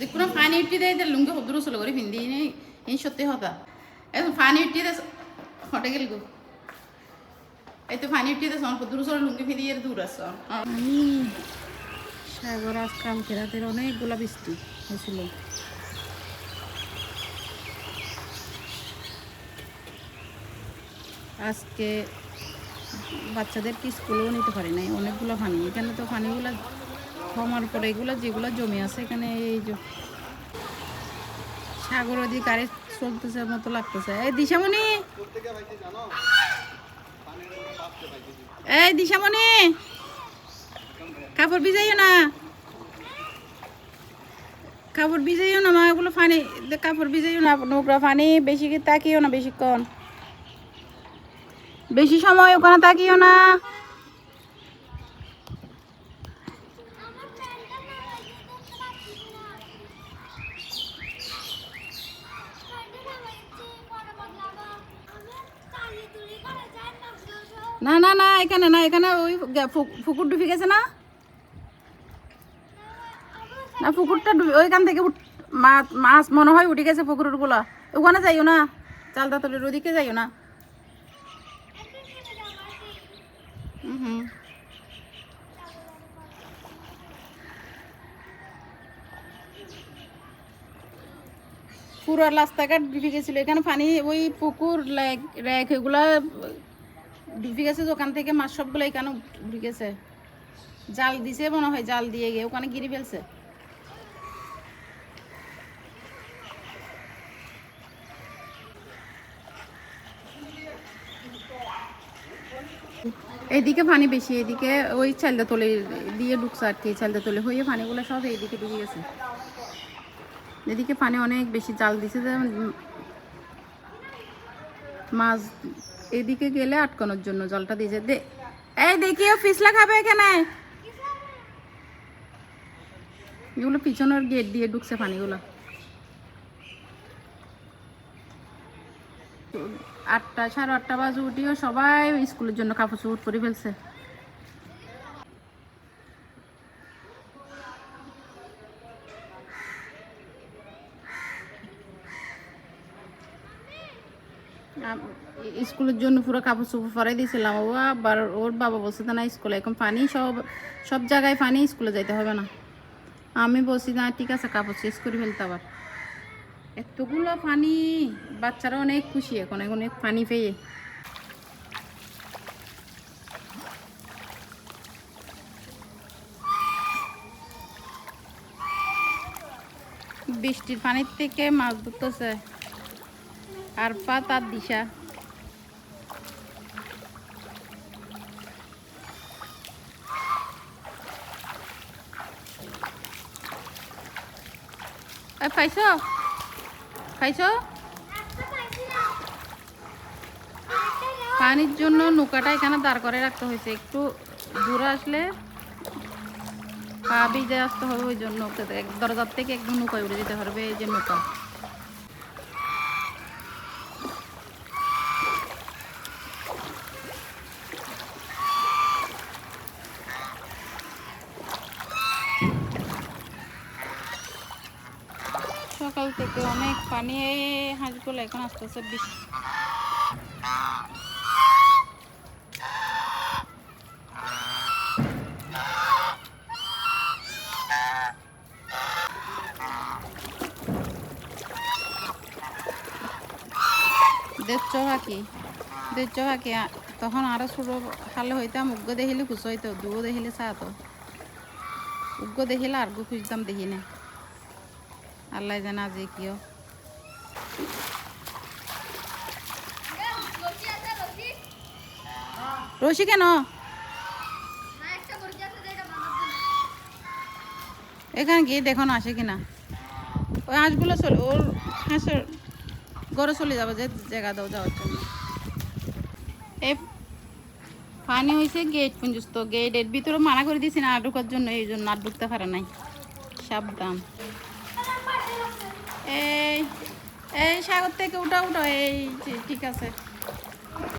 দেখুন পানি উঠি দিয়ে লুঙ্গি হদ্র সলো করে ফিন্দি এই সত্যি হতা এখন পানি উঠি দিয়ে হটে গেল গো এই তো পানি উঠি দিয়ে সন হদ্র সলো লুঙ্গি ফিন্দি এর দূর আস আমি সাগর আজ কালকে রাতের অনেকগুলা বৃষ্টি হয়েছিল আজকে বাচ্চাদেরকে স্কুলেও নিতে পারি নাই অনেকগুলো পানি এখানে তো পানিগুলো কমার পরে এগুলো যেগুলো জমে আছে এখানে এই যে সাগর গাড়ি চলতেছে মতো লাগতেছে। এই দিশামণি! এই দিশামণি! কাপড় ভিজাইও না। কাপড় ভিজাইও না মা, এগুলো পানি কাপড় ভিজাইও না, নোংরা পানি বেশি তাকিও না বেশিক্ষণ। বেশি সময় ওখানে তাকিও না। না না না, এখানে না, এখানে ওই গে- ফু- পুকুর ডুবে গেছে না? না পুকুরটা ডুবে, ওইখান থেকে মাছ মনে হয় উঠে গেছে পুকুরেরগুলা ওখানে যাইও না চালদা তলের ওদিকে যাইও না। পুরো রাস্তাঘাট ডুবে গেছিল, এখানে পানি, ওই পুকুর, লেক, রেক, এগুলা ডুবে গেছে দোকান থেকে মাছ সবগুলো এখানে উঠে গেছে। জাল দিছে মনে হয়, জাল দিয়ে গিয়ে ওখানে গিরি ফেলছে। এইদিকে পানি বেশি, এদিকে ওই চালদা তলে দিয়ে ঢুকছে আর কি চালদা তলে হয়ে পানিগুলো সব এইদিকে ডুবে গেছে। এদিকে পানি অনেক বেশি, জাল দিছে যে মাছ এদিকে গেলে আটকানোর জন্য জলটা দিয়েছে দে। এই ও ফিসলা খাবে এখানে। এগুলো পিছনের গেট দিয়ে ঢুকছে পানিগুলো। আটটা, সাড়ে আটটা বাজে উঠিও সবাই স্কুলের জন্য কাপড় চোপড় করে ফেলছে। স্কুলের জন্য পুরো কাপড় চোপড় পরাই দিয়েছিলাম। ও আবার ওর বাবা বলছে না স্কুলে এখন পানি, সব সব জায়গায় পানি, স্কুলে যাইতে হবে না। আমি বলছি না ঠিক আছে, কাপড় শেষ করে ফেলতে আবার। এতগুলো পানি, বাচ্চারা অনেক খুশি এখন এখন অনেক পানি পেয়ে। বৃষ্টির পানির থেকে মাছ ধরতেছে। আর পা তার দিশা। পাইছ খাইছ? পানির জন্য নৌকাটা এখানে দাঁড় করে রাখতে হয়েছে। একটু দূরে আসলে পা ভিজে আসতে হবে ওই জন্য। এক দরজার থেকে একদম নৌকায় উড়ে যেতে পারবে এই যে নৌকা। থেকে অনেক পানি হাঁসগুলো এখন আস্তে আস্তে দেখছ হাকি দেখছ হাকি তখন আরও ছোট খালে হইতাম উগ্র দেখিলে খুশ হইতো দুও দেখিলে চাহ তো উগ্র দেখিলে আর খুঁজতাম দেখি না আল্লাহ জানা যে কিও। রশি কেন? এখানে গিয়ে দেখো না আসে কিনা। ওই হাঁসগুলো চলে ওর হাঁসের ঘরে চলে যাবে যে জায়গা দাও যাওয়ার জন্য। এই পানি হয়েছে গেট পর্যন্ত গেটের ভিতরে মানা করে দিয়েছি না আর ঢোকার জন্য, এই জন্য আর ঢুকতে পারে নাই। সাবধান। এই এই সাগর থেকে উঠা উঠো এই ঠিক আছে।